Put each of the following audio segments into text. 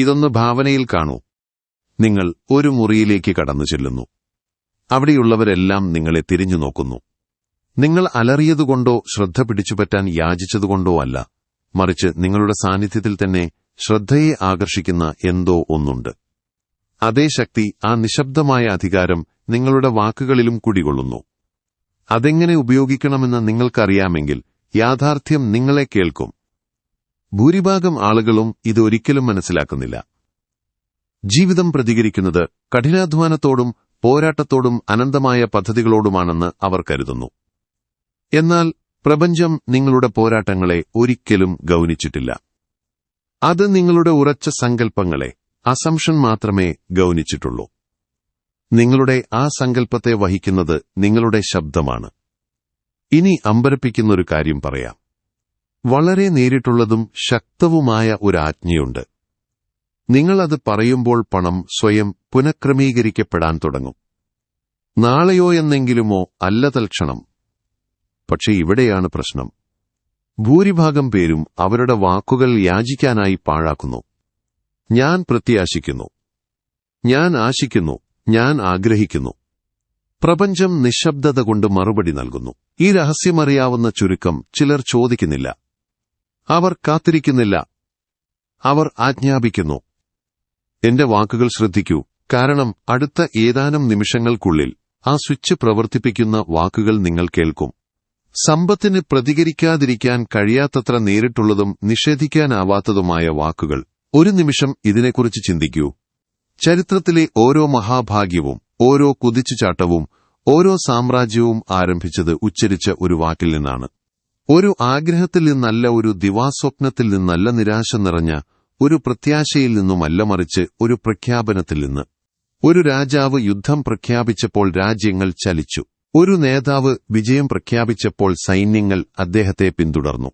ഇതൊന്ന് ഭാവനയിൽ കാണൂ. നിങ്ങൾ ഒരു മുറിയിലേക്ക് കടന്നു ചെല്ലുന്നു. അവിടെയുള്ളവരെല്ലാം നിങ്ങളെ തിരിഞ്ഞു നോക്കുന്നു. നിങ്ങൾ അലറിയതുകൊണ്ടോ ശ്രദ്ധ പിടിച്ചുപറ്റാൻ യാചിച്ചതുകൊണ്ടോ അല്ല മറിച്ച് നിങ്ങളുടെ സാന്നിധ്യത്തിൽ തന്നെ ശ്രദ്ധയെ ആകർഷിക്കുന്ന എന്തോ ഒന്നുണ്ട്. അതേ ശക്തി ആ നിശബ്ദമായ അധികാരം നിങ്ങളുടെ വാക്കുകളിലും കുടികൊള്ളുന്നു. അതെങ്ങനെ ഉപയോഗിക്കണമെന്ന് നിങ്ങൾക്കറിയാമെങ്കിൽ യാഥാർത്ഥ്യം നിങ്ങളെ കേൾക്കും. ഭൂരിഭാഗം ആളുകളും ഇത് ഒരിക്കലും മനസ്സിലാക്കുന്നില്ല. ജീവിതം പ്രതികരിക്കുന്നത് കഠിനാധ്വാനത്തോടും പോരാട്ടത്തോടും അനന്തമായ പദ്ധതികളോടുമാണെന്ന് അവർ കരുതുന്നു. എന്നാൽ പ്രപഞ്ചം നിങ്ങളുടെ പോരാട്ടങ്ങളെ ഒരിക്കലും ഗൗനിച്ചിട്ടില്ല. അത് നിങ്ങളുടെ ഉറച്ച സങ്കല്പങ്ങളെ അസംഷൻ മാത്രമേ ഗൗനിച്ചിട്ടുള്ളൂ. നിങ്ങളുടെ ആ സങ്കല്പത്തെ വഹിക്കുന്നത് നിങ്ങളുടെ ശബ്ദമാണ്. ഇനി അമ്പരപ്പിക്കുന്നൊരു കാര്യം പറയാം. വളരെ നേരിട്ടുള്ളതും ശക്തവുമായ ഒരു ആജ്ഞയുണ്ട് നിങ്ങളത് പറയുമ്പോൾ പണം സ്വയം പുനഃക്രമീകരിക്കപ്പെടാൻ തുടങ്ങും. നാളെയോ എന്നെങ്കിലുമോ അല്ല തൽക്ഷണം. പക്ഷെ ഇവിടെയാണ് പ്രശ്നം. ഭൂരിഭാഗം പേരും അവരുടെ വാക്കുകൾ യാചിക്കാനായി പാഴാക്കുന്നു. ഞാൻ പ്രത്യാശിക്കുന്നു. ഞാൻ ആശിക്കുന്നു. ഞാൻ ആഗ്രഹിക്കുന്നു. പ്രപഞ്ചം നിശബ്ദത കൊണ്ട് മറുപടി നൽകുന്നു. ഈ രഹസ്യമറിയാവുന്ന ചുരുക്കം ചിലർ ചോദിക്കുന്നില്ല. അവർ കാത്തിരിക്കുന്നില്ല. അവർ ആജ്ഞാപിക്കുന്നു. എന്റെ വാക്കുകൾ ശ്രദ്ധിക്കൂ. കാരണം അടുത്ത ഏതാനും നിമിഷങ്ങൾക്കുള്ളിൽ ആ സ്വിച്ച് പ്രവർത്തിപ്പിക്കുന്ന വാക്കുകൾ നിങ്ങൾ കേൾക്കും. സമ്പത്തിന് പ്രതികരിക്കാതിരിക്കാൻ കഴിയാത്തത്ര നേരിട്ടുള്ളതും നിഷേധിക്കാനാവാത്തതുമായ വാക്കുകൾ. ഒരു നിമിഷം ഇതിനെക്കുറിച്ച് ചിന്തിക്കൂ. ചരിത്രത്തിലെ ഓരോ മഹാഭാഗ്യവും ഓരോ കുതിച്ചുചാട്ടവും ഓരോ സാമ്രാജ്യവും ആരംഭിച്ചത് ഉച്ചരിച്ച ഒരു വാക്കിൽ നിന്നാണ്. ഒരു ആഗ്രഹത്തിൽ നിന്നല്ല ഒരു ദിവാസ്വപ്നത്തിൽ നിന്നല്ല നിരാശ നിറഞ്ഞ ഒരു പ്രത്യാശയിൽ നിന്നുമല്ല മറിച്ച് ഒരു പ്രഖ്യാപനത്തിൽ നിന്ന്. ഒരു രാജാവ് യുദ്ധം പ്രഖ്യാപിച്ചപ്പോൾ രാജ്യങ്ങൾ ചലിച്ചു. ഒരു നേതാവ് വിജയം പ്രഖ്യാപിച്ചപ്പോൾ സൈന്യങ്ങൾ അദ്ദേഹത്തെ പിന്തുടർന്നു.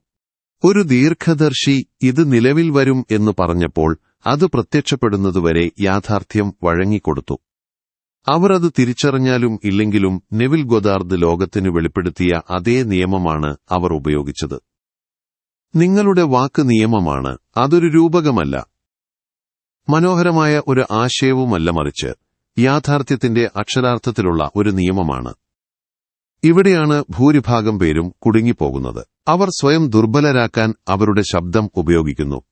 ഒരു ദീർഘദർശി ഇത് നിലവിൽ വരും എന്ന് പറഞ്ഞപ്പോൾ അത് പ്രത്യക്ഷപ്പെടുന്നതുവരെ യാഥാർത്ഥ്യം വഴങ്ങിക്കൊടുത്തു. അവർ അത് തിരിച്ചറിഞ്ഞാലും ഇല്ലെങ്കിലും നെവിൽ ഗൊദാർദ് ലോകത്തിന് വെളിപ്പെടുത്തിയ അതേ നിയമമാണ് അവർ ഉപയോഗിച്ചത്. നിങ്ങളുടെ വാക്ക് നിയമമാണ് അതൊരു രൂപകമല്ല. മനോഹരമായ ഒരു ആശയവുമല്ല മറിച്ച് യാഥാർത്ഥ്യത്തിന്റെ അക്ഷരാർത്ഥത്തിലുള്ള ഒരു നിയമമാണ്. ഇവിടെയാണ് ഭൂരിഭാഗം പേരും കുടുങ്ങിപ്പോകുന്നത്. അവർ സ്വയം ദുർബലരാക്കാൻ അവരുടെ ശബ്ദം ഉപയോഗിക്കുന്നു.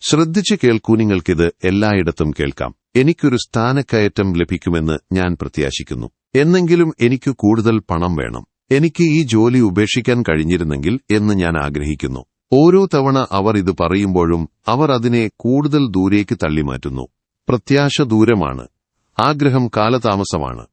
ശ്രദ്ധിച്ചു കേൾക്കൂ നിങ്ങൾക്കിത് എല്ലായിടത്തും കേൾക്കാം. എനിക്കൊരു സ്ഥാനക്കയറ്റം ലഭിക്കുമെന്ന് ഞാൻ പ്രത്യാശിക്കുന്നു. എന്നെങ്കിലും എനിക്ക് കൂടുതൽ പണം വേണം. എനിക്ക് ഈ ജോലി ഉപേക്ഷിക്കാൻ കഴിഞ്ഞിരുന്നെങ്കിൽ എന്ന് ഞാൻ ആഗ്രഹിക്കുന്നു. ഓരോ തവണ അവർ ഇത് പറയുമ്പോഴും അവർ അതിനെ കൂടുതൽ ദൂരേക്ക് തള്ളിമാറ്റുന്നു. പ്രത്യാശ ദൂരമാണ്. ആഗ്രഹം കാലതാമസമാണ്.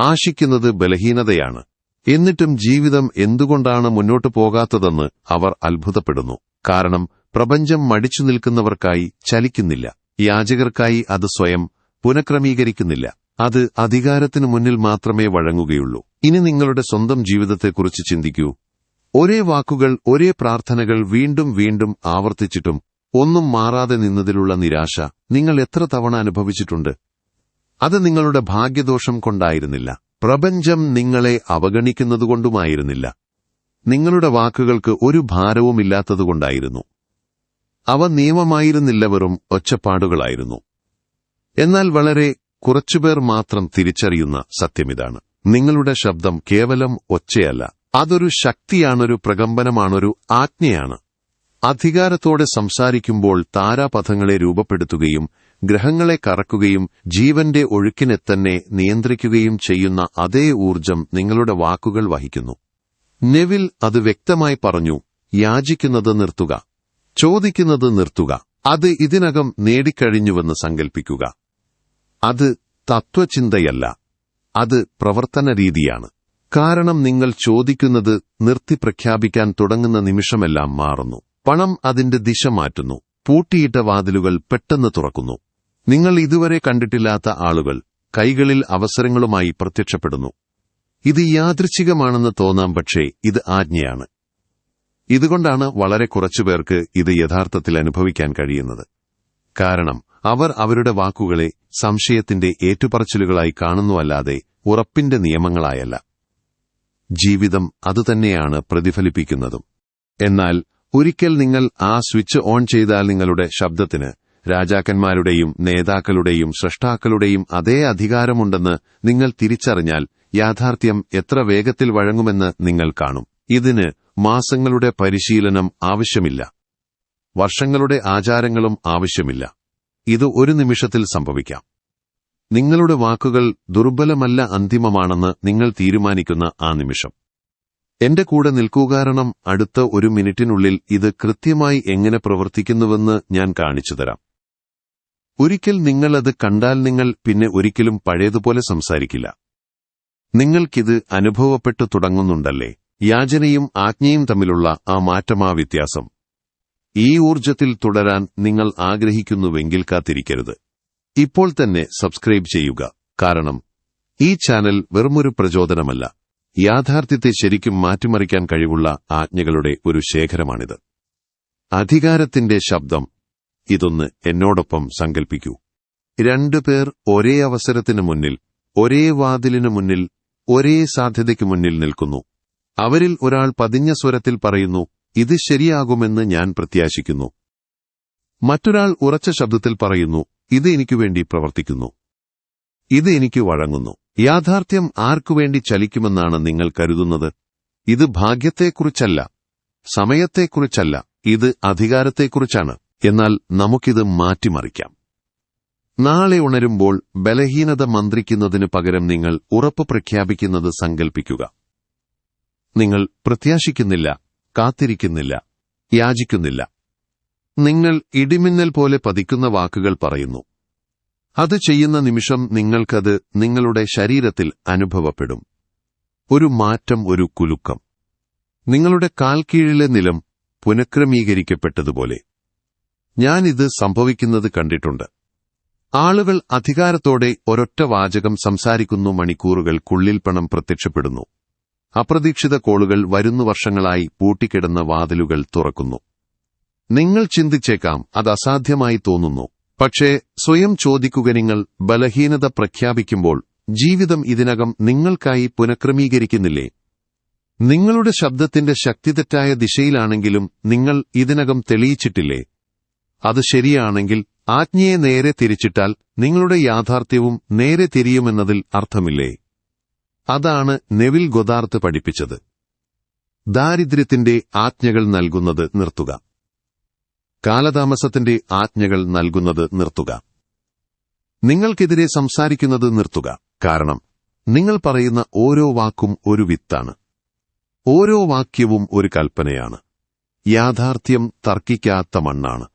ആശിക്കുന്നത് ബലഹീനതയാണ്. എന്നിട്ടും ജീവിതം എന്തുകൊണ്ടാണ് മുന്നോട്ടു പോകാത്തതെന്ന് അവർ അത്ഭുതപ്പെടുന്നു. കാരണം പ്രപഞ്ചം മടിച്ചു നിൽക്കുന്നവർക്കായി ചലിക്കുന്നില്ല. യാചകർക്കായി അത് സ്വയം പുനഃക്രമീകരിക്കുന്നില്ല. അത് അധികാരത്തിന് മുന്നിൽ മാത്രമേ വഴങ്ങുകയുള്ളൂ. ഇനി നിങ്ങളുടെ സ്വന്തം ജീവിതത്തെക്കുറിച്ച് ചിന്തിക്കൂ. ഒരേ വാക്കുകൾ ഒരേ പ്രാർത്ഥനകൾ വീണ്ടും വീണ്ടും ആവർത്തിച്ചിട്ടും ഒന്നും മാറാതെ നിന്നതിലുള്ള നിരാശ നിങ്ങൾ എത്ര തവണ അനുഭവിച്ചിട്ടുണ്ട്? അത് നിങ്ങളുടെ ഭാഗ്യദോഷം കൊണ്ടായിരുന്നില്ല. പ്രപഞ്ചം നിങ്ങളെ അവഗണിക്കുന്നതുകൊണ്ടുമായിരുന്നില്ല. നിങ്ങളുടെ വാക്കുകൾക്ക് ഒരു ഭാരവുമില്ലാത്തതുകൊണ്ടായിരുന്നു. അവ നിയമമായിരുന്നില്ല വെറും ഒച്ചപ്പാടുകളായിരുന്നു. എന്നാൽ വളരെ കുറച്ചുപേർ മാത്രം തിരിച്ചറിയുന്ന സത്യമിതാണ്. നിങ്ങളുടെ ശബ്ദം കേവലം ഒച്ചയല്ല. അതൊരു ശക്തിയാണൊരു പ്രകമ്പനമാണൊരു ആജ്ഞയാണ്. അധികാരത്തോടെ സംസാരിക്കുമ്പോൾ താരാപഥങ്ങളെ രൂപപ്പെടുത്തുകയും ഗ്രഹങ്ങളെ കറക്കുകയും ജീവന്റെ ഒഴുക്കിനെ തന്നെ നിയന്ത്രിക്കുകയും ചെയ്യുന്ന അതേ ഊർജം നിങ്ങളുടെ വാക്കുകൾ വഹിക്കുന്നു. നെവിൽ അത് വ്യക്തമായി പറഞ്ഞു യാചിക്കുന്നത് നിർത്തുക. ചോദിക്കുന്നത് നിർത്തുക. അത് ഇതിനകം നേടിക്കഴിഞ്ഞുവെന്ന് സങ്കൽപ്പിക്കുക. അത് തത്വചിന്തയല്ല. അത് പ്രവർത്തന രീതിയാണ് കാരണം നിങ്ങൾ ചോദിക്കുന്നത് നിർത്തി പ്രഖ്യാപിക്കാൻ തുടങ്ങുന്ന നിമിഷമെല്ലാം മാറുന്നു. പണം അതിന്റെ ദിശ മാറ്റുന്നു. പൂട്ടിയിട്ട വാതിലുകൾ പെട്ടെന്ന് തുറക്കുന്നു. നിങ്ങൾ ഇതുവരെ കണ്ടിട്ടില്ലാത്ത ആളുകൾ കൈകളിൽ അവസരങ്ങളുമായി പ്രത്യക്ഷപ്പെടുന്നു. ഇത് യാദൃച്ഛികമാണെന്ന് തോന്നാം പക്ഷേ ഇത് ആജ്ഞയാണ്. ഇതുകൊണ്ടാണ് വളരെ കുറച്ചുപേർക്ക് ഇത് യഥാർത്ഥത്തിൽ അനുഭവിക്കാൻ കഴിയുന്നത്. കാരണം അവർ അവരുടെ വാക്കുകളെ സംശയത്തിന്റെ ഏറ്റുപറച്ചിലുകളായി കാണുന്നുവല്ലാതെ ഉറപ്പിന്റെ നിയമങ്ങളായല്ല. ജീവിതം അതുതന്നെയാണ് പ്രതിഫലിപ്പിക്കുന്നതും. എന്നാൽ ഒരിക്കൽ നിങ്ങൾ ആ സ്വിച്ച് ഓൺ ചെയ്താൽ നിങ്ങളുടെ ശബ്ദത്തിന് രാജാക്കന്മാരുടെയും നേതാക്കളുടെയും സൃഷ്ടാക്കളുടെയും അതേ അധികാരമുണ്ടെന്ന് നിങ്ങൾ തിരിച്ചറിഞ്ഞാൽ യാഥാർത്ഥ്യം എത്ര വേഗത്തിൽ വഴങ്ങുമെന്ന് നിങ്ങൾ കാണും. ഇതിന് മാസങ്ങളുടെ പരിശീലനം ആവശ്യമില്ല. വർഷങ്ങളുടെ ആചാരങ്ങളും ആവശ്യമില്ല. ഇത് ഒരു നിമിഷത്തിൽ സംഭവിക്കാം. നിങ്ങളുടെ വാക്കുകൾ ദുർബലമല്ല അന്തിമമാണെന്ന് നിങ്ങൾ തീരുമാനിക്കുന്ന ആ നിമിഷം. എന്റെ കൂടെ നിൽക്കൂ കാരണം അടുത്ത ഒരു മിനിറ്റിനുള്ളിൽ ഇത് കൃത്യമായി എങ്ങനെ പ്രവർത്തിക്കുന്നുവെന്ന് ഞാൻ കാണിച്ചുതരാം ഒരിക്കൽ നിങ്ങളത് കണ്ടാൽ നിങ്ങൾ പിന്നെ ഒരിക്കലും പഴയതുപോലെ സംസാരിക്കില്ല. നിങ്ങൾക്കിത് അനുഭവപ്പെട്ടു തുടങ്ങുന്നുണ്ടല്ലേ? യാചനയും ആജ്ഞയും തമ്മിലുള്ള ആ മാറ്റമാ വ്യത്യാസം. ഈ ഊർജത്തിൽ തുടരാൻ നിങ്ങൾ ആഗ്രഹിക്കുന്നുവെങ്കിൽ കാത്തിരിക്കരുത്. ഇപ്പോൾ തന്നെ സബ്സ്ക്രൈബ് ചെയ്യുക. കാരണം ഈ ചാനൽ വെറുമൊരു പ്രചോദനമല്ല. യാഥാർത്ഥ്യത്തെ ശരിക്കും മാറ്റിമറിക്കാൻ കഴിവുള്ള ആജ്ഞകളുടെ ഒരു ശേഖരമാണിത്. അധികാരത്തിന്റെ ശബ്ദം ഇതൊന്ന് എന്നോടൊപ്പം സങ്കൽപ്പിക്കൂ. രണ്ടുപേർ ഒരേ അവസരത്തിനു മുന്നിൽ ഒരേ വാതിലിനു മുന്നിൽ ഒരേ സാധ്യതയ്ക്ക് മുന്നിൽ നിൽക്കുന്നു. അവരിൽ ഒരാൾ പതിഞ്ഞ സ്വരത്തിൽ പറയുന്നു ഇത് ശരിയാകുമെന്ന് ഞാൻ പ്രത്യാശിക്കുന്നു. മറ്റൊരാൾ ഉറച്ച ശബ്ദത്തിൽ പറയുന്നു ഇത് എനിക്കു വേണ്ടി പ്രവർത്തിക്കുന്നു. ഇത് എനിക്ക് വഴങ്ങുന്നു. യാഥാർത്ഥ്യം ആർക്കുവേണ്ടി ചലിക്കുമെന്നാണ് നിങ്ങൾ കരുതുന്നത്? ഇത് ഭാഗ്യത്തെക്കുറിച്ചല്ല. സമയത്തെക്കുറിച്ചല്ല. ഇത് അധികാരത്തെക്കുറിച്ചാണ്. എന്നാൽ നമുക്കിത് മാറ്റിമറിക്കാം. നാളെ ഉണരുമ്പോൾ ബലഹീനത മന്ത്രിക്കുന്നതിനു പകരം നിങ്ങൾ ഉറപ്പ് പ്രഖ്യാപിക്കുന്നത് സങ്കൽപ്പിക്കുക. നിങ്ങൾ പ്രത്യാശിക്കുന്നില്ല കാത്തിരിക്കുന്നില്ല യാചിക്കുന്നില്ല. നിങ്ങൾ ഇടിമിന്നൽ പോലെ പതിക്കുന്ന വാക്കുകൾ പറയുന്നു. അത് ചെയ്യുന്ന നിമിഷം നിങ്ങൾക്കത് നിങ്ങളുടെ ശരീരത്തിൽ അനുഭവപ്പെടും. ഒരു മാറ്റം ഒരു കുലുക്കം. നിങ്ങളുടെ കാൽക്കീഴിലെ നിലം പുനഃക്രമീകരിക്കപ്പെട്ടതുപോലെ. ഞാനിത് സംഭവിക്കുന്നത് കണ്ടിട്ടുണ്ട്. ആളുകൾ അധികാരത്തോടെ ഒരൊറ്റ വാചകം സംസാരിക്കുന്നു മണിക്കൂറുകൾക്കുള്ളിൽ പണം പ്രത്യക്ഷപ്പെടുന്നു. അപ്രതീക്ഷിത കോളുകൾ വരുന്നു വർഷങ്ങളായി പൂട്ടിക്കിടന്ന വാതിലുകൾ തുറക്കുന്നു. നിങ്ങൾ ചിന്തിച്ചേക്കാം അത് അസാധ്യമായി തോന്നുന്നു. പക്ഷേ സ്വയം ചോദിക്കുക നിങ്ങൾ ബലഹീനത പ്രഖ്യാപിക്കുമ്പോൾ ജീവിതം ഇതിനകം നിങ്ങൾക്കായി പുനഃക്രമീകരിക്കുന്നില്ലേ? നിങ്ങളുടെ ശബ്ദത്തിന്റെ ശക്തി തെറ്റായ ദിശയിലാണെങ്കിലും നിങ്ങൾ ഇതിനകം തെളിയിച്ചിട്ടില്ലേ? അത് ശരിയാണെങ്കിൽ ആജ്ഞയെ നേരെ തിരിച്ചിട്ടാൽ നിങ്ങളുടെ യാഥാർത്ഥ്യവും നേരെ തിരിയുമെന്നതിൽ അർത്ഥമില്ലേ? അതാണ് നെവിൽ ഗൊദാർത്ത് പഠിപ്പിച്ചത്. ദാരിദ്ര്യത്തിന്റെ ആജ്ഞകൾ നൽകുന്നത് നിർത്തുക. കാലതാമസത്തിന്റെ ആജ്ഞകൾ നൽകുന്നത് നിർത്തുക. നിങ്ങൾക്കെതിരെ സംസാരിക്കുന്നത് നിർത്തുക. കാരണം നിങ്ങൾ പറയുന്ന ഓരോ വാക്കും ഒരു വിത്താണ്. ഓരോ വാക്യവും ഒരു കൽപ്പനയാണ്. യാഥാർത്ഥ്യം തർക്കിക്കാത്ത മണ്ണാണ്.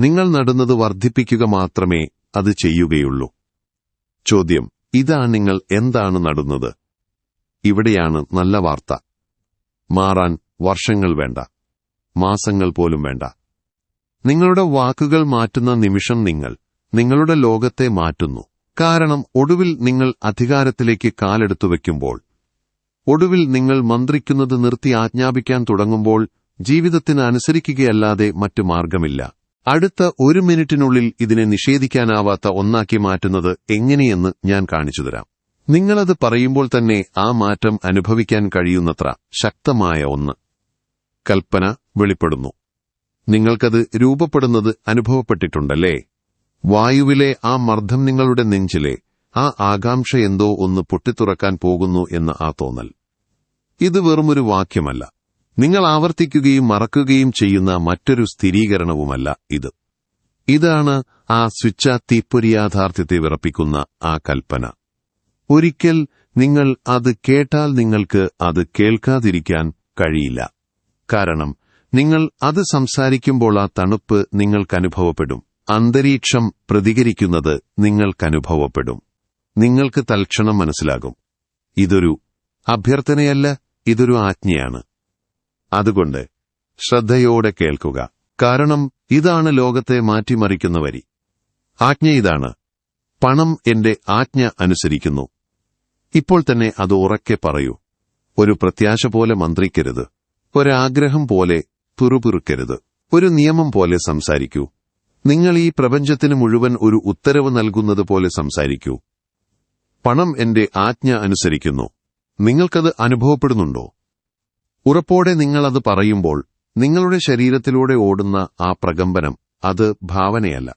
നിങ്ങൾ നടുന്നത് വർദ്ധിപ്പിക്കുക മാത്രമേ അത് ചെയ്യുകയുള്ളൂ. ചോദ്യം ഇതാ നിങ്ങൾ എന്താണ് നടുന്നത്? ഇവിടെയാണ് നല്ല വാർത്ത. മാറാൻ വർഷങ്ങൾ വേണ്ട. മാസങ്ങൾ പോലും വേണ്ട. നിങ്ങളുടെ വാക്കുകൾ മാറ്റുന്ന നിമിഷം നിങ്ങൾ നിങ്ങളുടെ ലോകത്തെ മാറ്റുന്നു. കാരണം ഒടുവിൽ നിങ്ങൾ അധികാരത്തിലേക്ക് കാലെടുത്തു വയ്ക്കുമ്പോൾ ഒടുവിൽ നിങ്ങൾ മന്ത്രിക്കുന്നത് നിർത്തി ആജ്ഞാപിക്കാൻ തുടങ്ങുമ്പോൾ ജീവിതത്തിന് അനുസരിക്കുകയല്ലാതെ മറ്റു മാർഗമില്ല. അടുത്ത ഒരു മിനിറ്റിനുള്ളിൽ ഇതിനെ നിഷേധിക്കാനാവാത്ത ഒന്നാക്കി മാറ്റുന്നത് എങ്ങനെയെന്ന് ഞാൻ കാണിച്ചുതരാം നിങ്ങളത് പറയുമ്പോൾ തന്നെ ആ മാറ്റം അനുഭവിക്കാൻ കഴിയുന്നത്ര ശക്തമായ ഒന്ന്. കൽപ്പന വെളിപ്പെടുന്നു. നിങ്ങൾക്കത് രൂപപ്പെടുന്നത് അനുഭവപ്പെട്ടിട്ടുണ്ടല്ലേ? വായുവിലെ ആ മർദ്ദം നിങ്ങളുടെ നെഞ്ചിലെ ആ ആകാംക്ഷ എന്തോ ഒന്ന് പൊട്ടിത്തുറക്കാൻ പോകുന്നു എന്ന ആ തോന്നൽ. ഇത് വെറുമൊരു വാക്യമല്ല. നിങ്ങൾ ആവർത്തിക്കുകയും മറക്കുകയും ചെയ്യുന്ന മറ്റൊരു സ്ഥിരീകരണവുമല്ല ഇത്. ഇതാണ് ആ സ്വിച്ച തീപ്പൊരിയാഥാർത്ഥ്യത്തെ വിറപ്പിക്കുന്ന ആ കൽപ്പന. ഒരിക്കൽ നിങ്ങൾ അത് കേട്ടാൽ നിങ്ങൾക്ക് അത് കേൾക്കാതിരിക്കാൻ കഴിയില്ല. കാരണം നിങ്ങൾ അത് സംസാരിക്കുമ്പോൾ ആ തണുപ്പ് നിങ്ങൾക്കനുഭവപ്പെടും. അന്തരീക്ഷം പ്രതികരിക്കുന്നത് നിങ്ങൾക്കനുഭവപ്പെടും. നിങ്ങൾക്ക് തൽക്ഷണം മനസ്സിലാകും. ഇതൊരു അഭ്യർത്ഥനയല്ല ഇതൊരു ആജ്ഞയാണ്. അതുകൊണ്ട് ശ്രദ്ധയോടെ കേൾക്കുക. കാരണം ഇതാണ് ലോകത്തെ മാറ്റിമറിക്കുന്ന വരി. ആജ്ഞ ഇതാണ്. പണം എന്റെ ആജ്ഞ അനുസരിക്കുന്നു. ഇപ്പോൾ തന്നെ അത് ഉറക്കെ പറയൂ. ഒരു പ്രത്യാശ പോലെ മന്ത്രിക്കരുത്. ഒരാഗ്രഹം പോലെ പിറുപിറുക്കരുത് ഒരു നിയമം പോലെ സംസാരിക്കൂ. നിങ്ങൾ ഈ പ്രപഞ്ചത്തിന് മുഴുവൻ ഒരു ഉത്തരവ് നൽകുന്നത് പോലെ സംസാരിക്കൂ. പണം എന്റെ ആജ്ഞ അനുസരിക്കുന്നു. നിങ്ങൾക്കത് അനുഭവപ്പെടുന്നുണ്ടോ? ഉറപ്പോടെ അത് പറയുമ്പോൾ നിങ്ങളുടെ ശരീരത്തിലൂടെ ഓടുന്ന ആ പ്രകമ്പനം അത് ഭാവനയല്ല.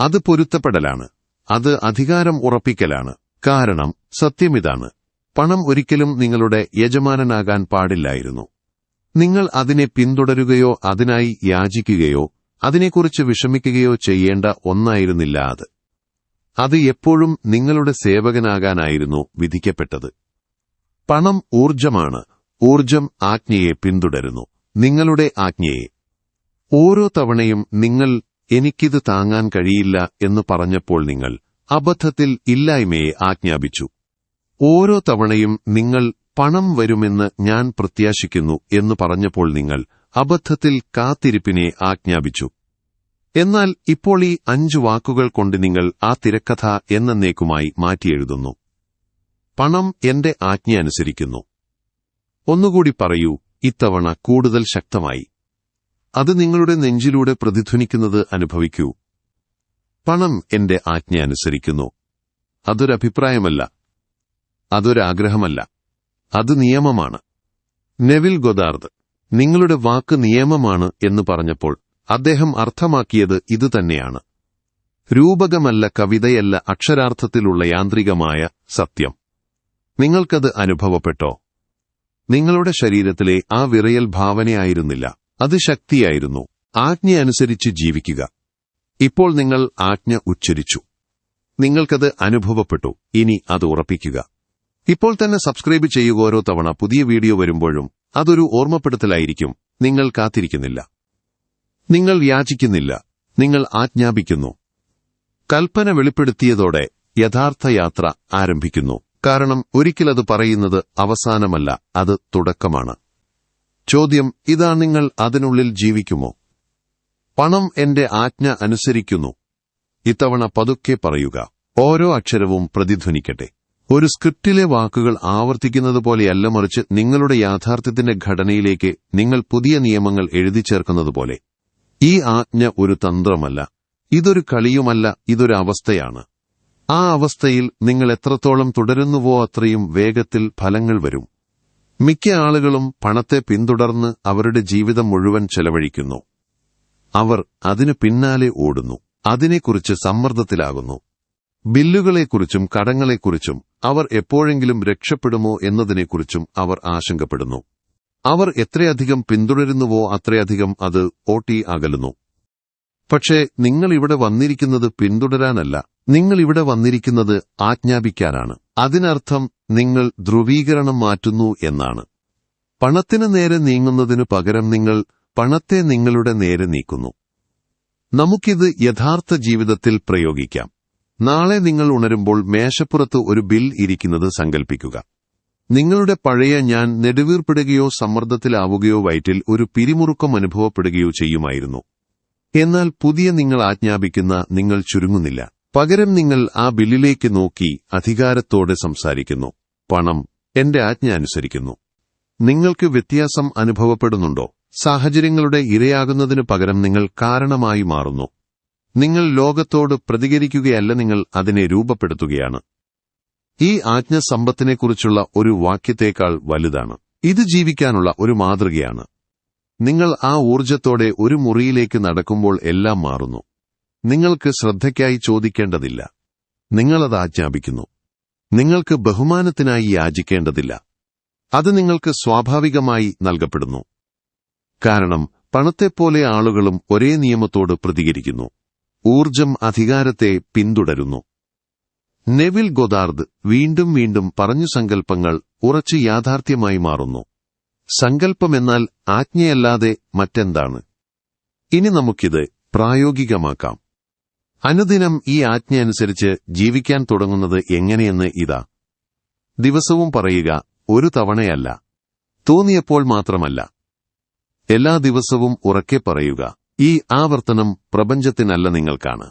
അത് പൊരുത്തപ്പെടലാണ്. അത് അധികാരം ഉറപ്പിക്കലാണ്. കാരണം സത്യമിതാണ്. പണം ഒരിക്കലും നിങ്ങളുടെ യജമാനനാകാൻ പാടില്ലായിരുന്നു. നിങ്ങൾ അതിനെ പിന്തുടരുകയോ അതിനായി യാചിക്കുകയോ അതിനെക്കുറിച്ച് വിഷമിക്കുകയോ ചെയ്യേണ്ട ഒന്നായിരുന്നില്ല അത്. അത് എപ്പോഴും നിങ്ങളുടെ സേവകനാകാനായിരുന്നു വിധിക്കപ്പെട്ടത്. പണം ഊർജമാണ് ഊർജം ആജ്ഞയെ പിന്തുടരുന്നു. നിങ്ങളുടെ ആജ്ഞയെ. ഓരോ തവണയും നിങ്ങൾ എനിക്കിത് താങ്ങാൻ കഴിയില്ല എന്ന് പറഞ്ഞപ്പോൾ നിങ്ങൾ അബദ്ധത്തിൽ ഇല്ലായ്മയെ ആജ്ഞാപിച്ചു. ഓരോ തവണയും നിങ്ങൾ പണം വരുമെന്ന് ഞാൻ പ്രത്യാശിക്കുന്നു എന്ന് പറഞ്ഞപ്പോൾ നിങ്ങൾ അബദ്ധത്തിൽ കാത്തിരിപ്പിനെ ആജ്ഞാപിച്ചു. എന്നാൽ ഇപ്പോൾ ഈ അഞ്ചു വാക്കുകൾ കൊണ്ട് നിങ്ങൾ ആ തിരക്കഥ എന്നേക്കുമായി മാറ്റിയെഴുതുന്നു. പണം എന്റെ ആജ്ഞ അനുസരിക്കുന്നു. ഒന്നുകൂടി പറയൂ ഇത്തവണ കൂടുതൽ ശക്തമായി. അത് നിങ്ങളുടെ നെഞ്ചിലൂടെ പ്രതിധ്വനിക്കുന്നത് അനുഭവിക്കൂ. പണം എന്റെ ആജ്ഞ അനുസരിക്കുന്നു. അതൊരഭിപ്രായമല്ല. അതൊരാഗ്രഹമല്ല. അത് നിയമമാണ്. നെവിൽ ഗൊദാർദ് നിങ്ങളുടെ വാക്ക് നിയമമാണ് എന്ന് പറഞ്ഞപ്പോൾ അദ്ദേഹം അർത്ഥമാക്കിയത് ഇതുതന്നെയാണ് രൂപകമല്ല കവിതയല്ല അക്ഷരാർത്ഥത്തിലുള്ള യാന്ത്രികമായ സത്യം. നിങ്ങൾക്കത് അനുഭവപ്പെട്ടോ? നിങ്ങളുടെ ശരീരത്തിലെ ആ വിറയൽ ഭാവനയായിരുന്നില്ല. അത് ശക്തിയായിരുന്നു. ആജ്ഞ അനുസരിച്ച് ജീവിക്കുക. ഇപ്പോൾ നിങ്ങൾ ആജ്ഞ ഉച്ചരിച്ചു. നിങ്ങൾക്കത് അനുഭവപ്പെട്ടു. ഇനി അത് ഉറപ്പിക്കുക. ഇപ്പോൾ തന്നെ സബ്സ്ക്രൈബ് ചെയ്യുക ഓരോ തവണ പുതിയ വീഡിയോ വരുമ്പോഴും അതൊരു ഓർമ്മപ്പെടുത്തലായിരിക്കും. നിങ്ങൾ കാത്തിരിക്കുന്നില്ല. നിങ്ങൾ യാചിക്കുന്നില്ല. നിങ്ങൾ ആജ്ഞാപിക്കുന്നു. കൽപ്പന വെളിപ്പെടുത്തിയതോടെ യഥാർത്ഥ യാത്ര ആരംഭിക്കുന്നു. കാരണം ഒരിക്കലത് പറയുന്നത് അവസാനമല്ല അത് തുടക്കമാണ്. ചോദ്യം ഇതാ നിങ്ങൾ അതിനുള്ളിൽ ജീവിക്കുമോ? പണം എന്റെ ആജ്ഞ അനുസരിക്കുന്നു. ഇത്തവണ പതുക്കെ പറയുക. ഓരോ അക്ഷരവും പ്രതിധ്വനിക്കട്ടെ. ഒരു സ്ക്രിപ്റ്റിലെ വാക്കുകൾ ആവർത്തിക്കുന്നത് പോലെയല്ല മറിച്ച് നിങ്ങളുടെ യാഥാർത്ഥ്യത്തിന്റെ ഘടനയിലേക്ക് നിങ്ങൾ പുതിയ നിയമങ്ങൾ എഴുതി ചേർക്കുന്നതുപോലെ ഈ ആജ്ഞ ഒരു തന്ത്രമല്ല. ഇതൊരു കളിയുമല്ല ഇതൊരു അവസ്ഥയാണ്. ആ അവസ്ഥയിൽ നിങ്ങൾ എത്രത്തോളം തുടരുന്നുവോ അത്രയും വേഗത്തിൽ ഫലങ്ങൾ വരും. മിക്ക ആളുകളും പണത്തെ പിന്തുടർന്ന് അവരുടെ ജീവിതം മുഴുവൻ ചെലവഴിക്കുന്നു. അവർ അതിനു പിന്നാലെ ഓടുന്നു. അതിനെക്കുറിച്ച് സമ്മർദ്ദത്തിലാകുന്നു. ബില്ലുകളെക്കുറിച്ചും കടങ്ങളെക്കുറിച്ചും അവർ എപ്പോഴെങ്കിലും രക്ഷപ്പെടുമോ എന്നതിനെക്കുറിച്ചും അവർ ആശങ്കപ്പെടുന്നു. അവർ എത്രയധികം പിന്തുടരുന്നുവോ അത്രയധികം അത് ഓട്ടി അകലുന്നു. പക്ഷേ നിങ്ങൾ ഇവിടെ വന്നിരിക്കുന്നത് പിന്തുടരാനല്ല. നിങ്ങൾ ഇവിടെ വന്നിരിക്കുന്നത് ആജ്ഞാപിക്കാനാണ്. അതിനർത്ഥം നിങ്ങൾ ധ്രുവീകരണം മാറ്റുന്നു എന്നാണ്. പണത്തിന് നേരെ നീങ്ങുന്നതിനു പകരം നിങ്ങൾ പണത്തെ നിങ്ങളുടെ നേരെ നീക്കുന്നു. നമുക്കിത് യഥാർത്ഥ ജീവിതത്തിൽ പ്രയോഗിക്കാം. നാളെ നിങ്ങൾ ഉണരുമ്പോൾ മേശപ്പുറത്ത് ഒരു ബിൽ ഇരിക്കുന്നത് സങ്കൽപ്പിക്കുക. നിങ്ങളുടെ പഴയ ഞാൻ നെടുവീർപ്പെടുകയോ സമ്മർദ്ദത്തിലാവുകയോ വയറ്റിൽ ഒരു പിരിമുറുക്കം അനുഭവപ്പെടുകയോ ചെയ്യുമായിരുന്നു. എന്നാൽ പുതിയ നിങ്ങൾ ആജ്ഞാപിക്കുന്ന നിങ്ങൾ ചുരുങ്ങുന്നില്ല. പകരം നിങ്ങൾ ആ ബില്ലിലേക്ക് നോക്കി അധികാരത്തോടെ സംസാരിക്കുന്നു. പണം എന്റെ ആജ്ഞ അനുസരിക്കുന്നു. നിങ്ങൾക്ക് വ്യത്യാസം അനുഭവപ്പെടുന്നുണ്ടോ? സാഹചര്യങ്ങളുടെ ഇരയാകുന്നതിനു പകരം നിങ്ങൾ കാരണമായി മാറുന്നു. നിങ്ങൾ ലോകത്തോട് പ്രതികരിക്കുകയല്ല നിങ്ങൾ അതിനെ രൂപപ്പെടുത്തുകയാണ്. ഈ ആജ്ഞ സമ്പത്തിനെക്കുറിച്ചുള്ള ഒരു വാക്യത്തേക്കാൾ വലുതാണ്. ഇത് ജീവിക്കാനുള്ള ഒരു മാതൃകയാണ്. നിങ്ങൾ ആ ഊർജത്തോടെ ഒരു മുറിയിലേക്ക് നടക്കുമ്പോൾ എല്ലാം മാറുന്നു. നിങ്ങൾക്ക് ശ്രദ്ധയ്ക്കായി ചോദിക്കേണ്ടതില്ല. നിങ്ങളത് ആജ്ഞാപിക്കുന്നു. നിങ്ങൾക്ക് ബഹുമാനത്തിനായി യാചിക്കേണ്ടതില്ല. അത് നിങ്ങൾക്ക് സ്വാഭാവികമായി നൽകപ്പെടുന്നു. കാരണം പണത്തെപ്പോലെ ആളുകളും ഒരേ നിയമത്തോട് പ്രതികരിക്കുന്നു. ഊർജം അധികാരത്തെ പിന്തുടരുന്നു. നെവിൽ ഗൊദാർദ് വീണ്ടും വീണ്ടും പറഞ്ഞു സങ്കല്പങ്ങൾ ഉറച്ചു യാഥാർത്ഥ്യമായി മാറുന്നു. സങ്കല്പമെന്നാൽ ആജ്ഞയല്ലാതെ മറ്റെന്താണ്? ഇനി നമുക്കിത് പ്രായോഗികമാക്കാം. അനുദിനം ഈ ആജ്ഞ അനുസരിച്ച് ജീവിക്കാൻ തുടങ്ങുന്നത് എങ്ങനെയെന്ന് ഇതാ. ദിവസവും പറയുക ഒരു തവണയല്ല. തോന്നിയപ്പോൾ മാത്രമല്ല. എല്ലാ ദിവസവും ഉറക്കെ പറയുക ഈ ആവർത്തനം പ്രപഞ്ചത്തിനല്ല നിങ്ങൾക്കാണ്.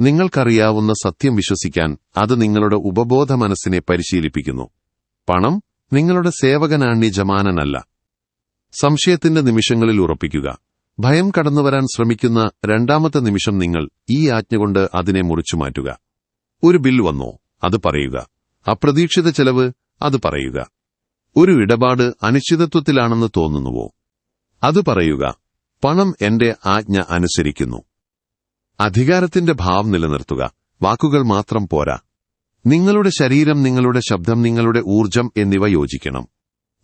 നിങ്ങൾക്കറിയാവുന്ന സത്യം വിശ്വസിക്കാൻ അത് നിങ്ങളുടെ ഉപബോധ മനസ്സിനെ പരിശീലിപ്പിക്കുന്നു. പണം നിങ്ങളുടെ സേവകനാണ് ജമാനനല്ല. സംശയത്തിന്റെ നിമിഷങ്ങളിൽ ഉറപ്പിക്കുക. ഭയം കടന്നുവരാൻ ശ്രമിക്കുന്ന രണ്ടാമത്തെ നിമിഷം നിങ്ങൾ ഈ ആജ്ഞ കൊണ്ട് അതിനെ മുറിച്ചു മാറ്റുക. ഒരു ബിൽ വന്നോ അത് പറയുക. അപ്രതീക്ഷിത ചെലവ് അത് പറയുക. ഒരു ഇടപാട് അനിശ്ചിതത്വത്തിലാണെന്ന് തോന്നുന്നുവോ? അത് പറയുക. പണം എന്റെ ആജ്ഞ അനുസരിക്കുന്നു. അധികാരത്തിന്റെ ഭാവം നിലനിർത്തുക. വാക്കുകൾ മാത്രം പോരാ. നിങ്ങളുടെ ശരീരം നിങ്ങളുടെ ശബ്ദം നിങ്ങളുടെ ഊർജം എന്നിവ യോജിക്കണം.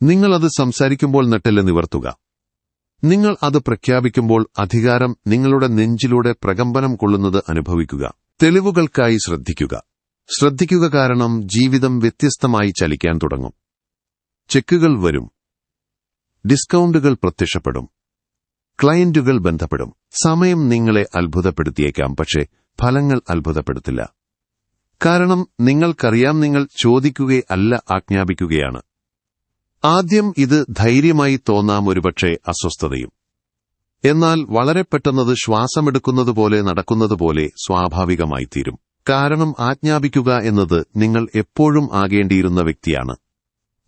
നിങ്ങൾ അത് സംസാരിക്കുമ്പോൾ നെട്ടൽ നിവർത്തുക. നിങ്ങൾ അത് പ്രഖ്യാപിക്കുമ്പോൾ അധികാരം നിങ്ങളുടെ നെഞ്ചിലൂടെ പ്രകമ്പനം കൊള്ളുന്നത് അനുഭവിക്കുക. തെളിവുകൾക്കായി ശ്രദ്ധിക്കുക. ശ്രദ്ധിക്കുക കാരണം ജീവിതം വ്യത്യസ്തമായി ചലിക്കാൻ തുടങ്ങും. ചെക്കുകൾ വരും. ഡിസ്കൗണ്ടുകൾ പ്രത്യക്ഷപ്പെടും. ക്ലയന്റുകൾ ബന്ധപ്പെടും. സമയം നിങ്ങളെ അത്ഭുതപ്പെടുത്തിയേക്കാം പക്ഷേ ഫലങ്ങൾ അത്ഭുതപ്പെടുത്തില്ല. കാരണം നിങ്ങൾക്കറിയാം നിങ്ങൾ ചോദിക്കുകയല്ല ആജ്ഞാപിക്കുകയാണ്. ആദ്യം ഇത് ധൈര്യമായി തോന്നാം ഒരുപക്ഷെ അസ്വസ്ഥതയും. എന്നാൽ വളരെ പെട്ടെന്നത് ശ്വാസമെടുക്കുന്നതുപോലെ നടക്കുന്നതുപോലെ സ്വാഭാവികമായി തീരും കാരണം ആജ്ഞാപിക്കുക എന്നത് നിങ്ങൾ എപ്പോഴും ആകേണ്ടിയിരുന്ന വ്യക്തിയാണ്.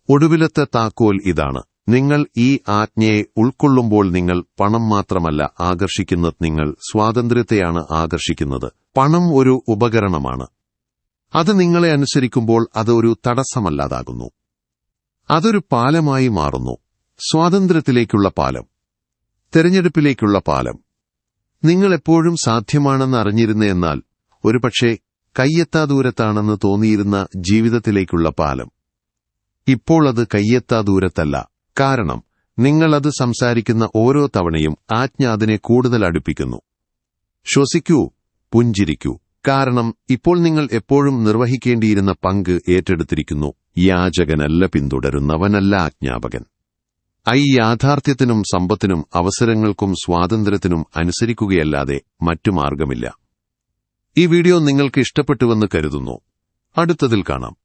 ഒടുവിലത്തെ താക്കോൽ ഇതാണ്. നിങ്ങൾ ഈ ആജ്ഞയെ ഉൾക്കൊള്ളുമ്പോൾ നിങ്ങൾ പണം മാത്രമല്ല ആകർഷിക്കുന്നത് നിങ്ങൾ സ്വാതന്ത്ര്യത്തെയാണ് ആകർഷിക്കുന്നത്. പണം ഒരു ഉപകരണമാണ്. അത് നിങ്ങളെ അനുസരിക്കുമ്പോൾ അത് ഒരു തടസ്സമല്ലാതാകുന്നു. അതൊരു പാലമായി മാറുന്നു. സ്വാതന്ത്ര്യത്തിലേക്കുള്ള പാലം. തെരഞ്ഞെടുപ്പിലേക്കുള്ള പാലം. നിങ്ങൾ എപ്പോഴും സാധ്യമാണെന്ന് അറിഞ്ഞിരുന്ന എന്നാൽ ഒരുപക്ഷെ കയ്യെത്താ ദൂരത്താണെന്ന് തോന്നിയിരുന്ന ജീവിതത്തിലേക്കുള്ള പാലം. ഇപ്പോൾ അത് കയ്യെത്താ ദൂരത്തല്ല കാരണം നിങ്ങൾ അത് സംസാരിക്കുന്ന ഓരോ തവണയും ആജ്ഞ അതിനെ കൂടുതൽ അടുപ്പിക്കുന്നു. ശ്വസിക്കൂ പുഞ്ചിരിക്കൂ. കാരണം ഇപ്പോൾ നിങ്ങൾ എപ്പോഴും നിർവഹിക്കേണ്ടിയിരുന്ന പങ്ക് ഏറ്റെടുത്തിരിക്കുന്നു. യാചകനല്ല പിന്തുടരുന്നവനല്ല ആജ്ഞാപകൻ. ഐ യാഥാർത്ഥ്യത്തിനും സമ്പത്തിനും അവസരങ്ങൾക്കും സ്വാതന്ത്ര്യത്തിനും അനുസരിക്കുകയല്ലാതെ മറ്റു മാർഗമില്ല. ഈ വീഡിയോ നിങ്ങൾക്ക് ഇഷ്ടപ്പെട്ടുവെന്ന് കരുതുന്നു. അടുത്തതിൽ കാണാം.